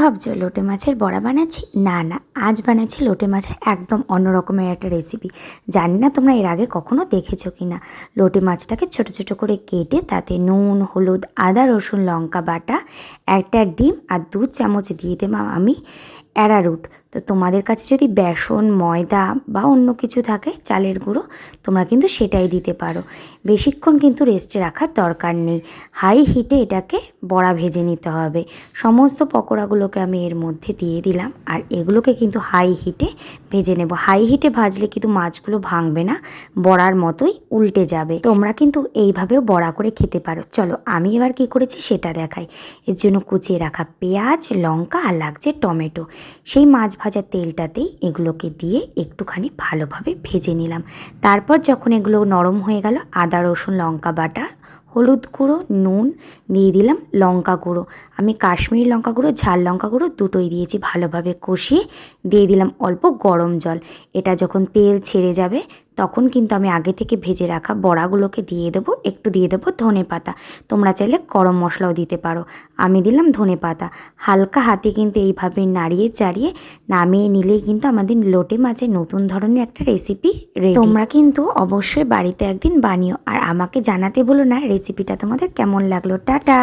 ভাবছ, লোটে মাছের বড়া বানাচ্ছি? না না, আজ বানাচ্ছি লোটে মাছের একদম অন্যরকমের একটা রেসিপি জানি না তোমরা এর আগে কখনো দেখেছ কি না লোটে মাছটাকে ছোট ছোট করে কেটে তাতে নুন, হলুদ, আদা, রসুন, লঙ্কা বাটা, একটা ডিম আর দু চামচ দিয়ে দেবো আমি অ্যারারুট তো তোমাদের কাছে যদি বেসন, ময়দা বা অন্য কিছু থাকে, চালের গুঁড়ো, তোমরা কিন্তু সেটাই দিতে পারো। বেশিক্ষণ কিন্তু রেস্টে রাখার দরকার নেই। হাই হিটে এটাকে বড়া ভেজে নিতে হবে। সমস্ত পকোড়াগুলোকে আমি এর মধ্যে দিয়ে দিলাম আর এগুলোকে কিন্তু হাই হিটে ভেজে নেব। হাই হিটে ভাজলে কিন্তু মাছগুলো ভাঙবে না, বড়ার মতোই উল্টে যাবে। তোমরা কিন্তু এইভাবেও বড়া করে খেতে পারো। চলো আমি এবার কি করেছি সেটা দেখাই। এর জন্য কুচিয়ে রাখা পেঁয়াজ, লঙ্কা আর লাগছে টমেটো। সেই মাছ ভাজার তেলটাতেই এগুলোকে দিয়ে একটুখানি ভালোভাবে ভেজে নিলাম। তারপর যখন এগুলো নরম হয়ে গেল, আদা, রসুন, লঙ্কা বাটা, হলুদ গুঁড়ো, নুন দিয়ে দিলাম লঙ্কা গুঁড়ো। আমি কাশ্মীরি লঙ্কা গুঁড়ো, ঝাল লঙ্কা গুঁড়ো দুটোই দিয়েছি ভালোভাবে কষিয়ে দিয়ে দিলাম অল্প গরম জল। এটা যখন তেল ছেড়ে যাবে তখন কিন্তু আমি আগে থেকে ভেজে রাখা বড়াগুলোকে দিয়ে দেবো, একটু দিয়ে দেবো ধনে পাতা। তোমরা চাইলে গরম মশলাও দিতে পারো। আমি দিলাম ধনে পাতা। হালকা হাতে কিন্তু এইভাবে নাড়িয়ে চাড়িয়ে নামিয়ে নিলেই কিন্তু আমাদের লোটে মাছের নতুন ধরনের একটা রেসিপি তোমরা কিন্তু অবশ্যই বাড়িতে একদিন বানিও। আর আমাকে জানাতে বলো না রেসিপিটা তোমাদের কেমন লাগল। টাটা!